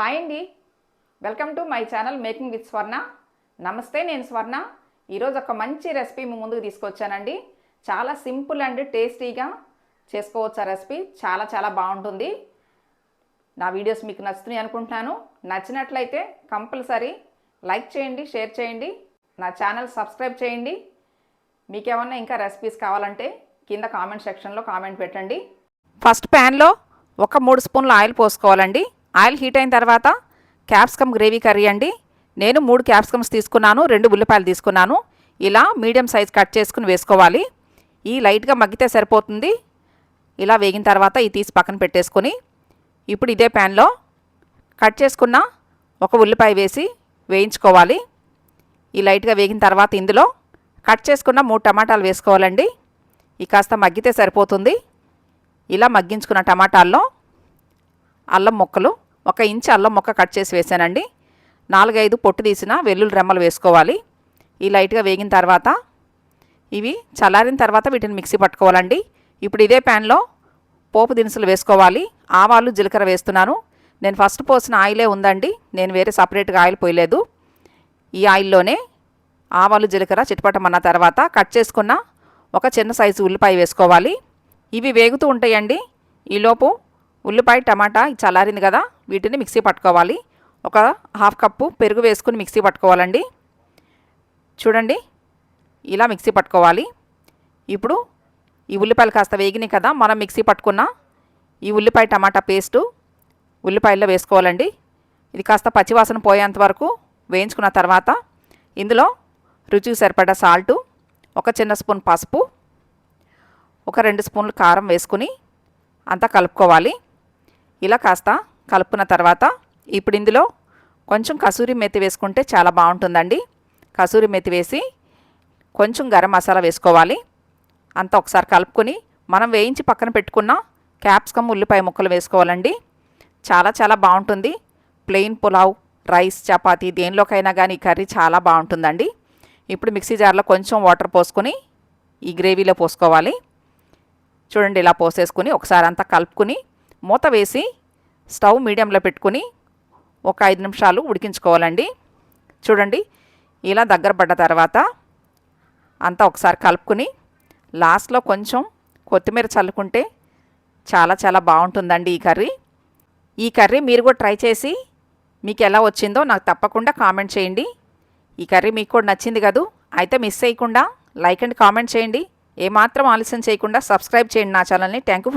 Hi అండి. Welcome to my channel making with Swarna. నమస్తే నేను స్వర్ణ. ఈరోజు ఒక మంచి రెసిపీ మీ ముందుకు తీసుకొచ్చానండి. చాలా సింపుల్ అండ్ టేస్టీగా చేసుకోవచ్చు ఆ రెసిపీ. చాలా చాలా బాగుంటుంది. నా వీడియోస్ మీకు నచ్చుతున్నాయి అనుకుంటున్నాను. నచ్చినట్లయితే కంపల్సరీ లైక్ చేయండి షేర్ చేయండి. నా ఛానల్ సబ్స్క్రైబ్ చేయండి. మీకేమన్నా ఇంకా రెసిపీస్ కావాలంటే కింద కామెంట్ సెక్షన్లో కామెంట్ పెట్టండి. ఫస్ట్ ప్యాన్లో ఒక మూడు స్పూన్ల ఆయిల్ పోసుకోవాలండి. ఆయిల్ హీట్ అయిన తర్వాత క్యాప్సికమ్ గ్రేవీ కర్రీ అండి. నేను మూడు క్యాప్సికమ్స్ తీసుకున్నాను రెండు ఉల్లిపాయలు తీసుకున్నాను. ఇలా మీడియం సైజ్ కట్ చేసుకుని వేసుకోవాలి. ఈ లైట్గా మగ్గితే సరిపోతుంది. ఇలా వేగిన తర్వాత ఈ తీసి పక్కన పెట్టేసుకొని ఇప్పుడు ఇదే ప్యాన్లో కట్ చేసుకున్న ఒక ఉల్లిపాయ వేసి వేయించుకోవాలి. ఈ లైట్గా వేగిన తర్వాత ఇందులో కట్ చేసుకున్న మూడు టమాటాలు వేసుకోవాలండి. ఈ కాస్త మగ్గితే సరిపోతుంది. ఇలా మగ్గించుకున్న టమాటాల్లో అల్లం ముక్కలు ఒక ఇంచు అల్లం ముక్క కట్ చేసి వేసానండి. నాలుగైదు పొట్టు తీసిన వెల్లుల్లి రెమ్మలు వేసుకోవాలి. ఈ లైట్గా వేగిన తర్వాత ఇవి చల్లారిన తర్వాత వీటిని మిక్సీ పట్టుకోవాలండి. ఇప్పుడు ఇదే ప్యాన్లో పోపు దినుసులు వేసుకోవాలి. ఆవాలు జీలకర్ర వేస్తున్నాను. నేను ఫస్ట్ పోసిన ఆయిలే ఉందండి. నేను వేరే సపరేట్గా ఆయిల్ పోయలేదు. ఈ ఆయిల్లోనే ఆవాలు జీలకర్ర చిటపటమన్న తర్వాత కట్ చేసుకున్న ఒక చిన్న సైజు ఉల్లిపాయ వేసుకోవాలి. ఇవి వేగుతూ ఉంటాయండి. ఈలోపు ఉల్లిపాయ టమాటా చల్లారింది కదా వీటిని మిక్సీ పట్టుకోవాలి. ఒక హాఫ్ కప్పు పెరుగు వేసుకుని మిక్సీ పట్టుకోవాలండి. చూడండి ఇలా మిక్సీ పట్టుకోవాలి. ఇప్పుడు ఈ ఉల్లిపాయలు కాస్త వేగినాయి కదా మనం మిక్సీ పట్టుకున్న ఈ ఉల్లిపాయ టమాటా పేస్టు ఉల్లిపాయల్లో వేసుకోవాలండి. ఇది కాస్త పచ్చివాసన పోయేంత వరకు వేయించుకున్న తర్వాత ఇందులో రుచికి సరిపడా సాల్టు ఒక చిన్న స్పూన్ పసుపు ఒక రెండు స్పూన్లు కారం వేసుకుని అంతా కలుపుకోవాలి. ఇలా కాస్త కలుపుకున్న తర్వాత ఇప్పుడు ఇందులో కొంచెం కసూరి మెత్తి వేసుకుంటే చాలా బాగుంటుందండి. కసూరి మెత్తి వేసి కొంచెం గరం మసాలా వేసుకోవాలి. అంతా ఒకసారి కలుపుకొని మనం వేయించి పక్కన పెట్టుకున్న క్యాప్సికమ్ ఉల్లిపాయ ముక్కలు వేసుకోవాలండి. చాలా చాలా బాగుంటుంది. ప్లెయిన్ పులావ్ రైస్ చపాతి దేనిలోకైనా కానీ ఈ కర్రీ చాలా బాగుంటుందండి. ఇప్పుడు మిక్సీ జార్లో కొంచెం వాటర్ పోసుకొని ఈ గ్రేవీలో పోసుకోవాలి. చూడండి ఇలా పోసేసుకుని ఒకసారి అంతా కలుపుకుని మూత వేసి స్టవ్ మీడియంలో పెట్టుకుని ఒక ఐదు నిమిషాలు ఉడికించుకోవాలండి. చూడండి ఇలా దగ్గర పడ్డ తర్వాత అంతా ఒకసారి కలుపుకుని లాస్ట్లో కొంచెం కొత్తిమీర చల్లుకుంటే చాలా చాలా బాగుంటుందండి ఈ కర్రీ. ఈ కర్రీ మీరు కూడా ట్రై చేసి మీకు ఎలా వచ్చిందో నాకు తప్పకుండా కామెంట్ చేయండి. ఈ కర్రీ మీకు కూడా నచ్చింది కదూ? అయితే మిస్ చేయకుండా లైక్ అండ్ కామెంట్ చేయండి. ఏమాత్రం ఆలస్యం చేయకుండా సబ్స్క్రైబ్ చేయండి నా ఛానల్ని. Thank you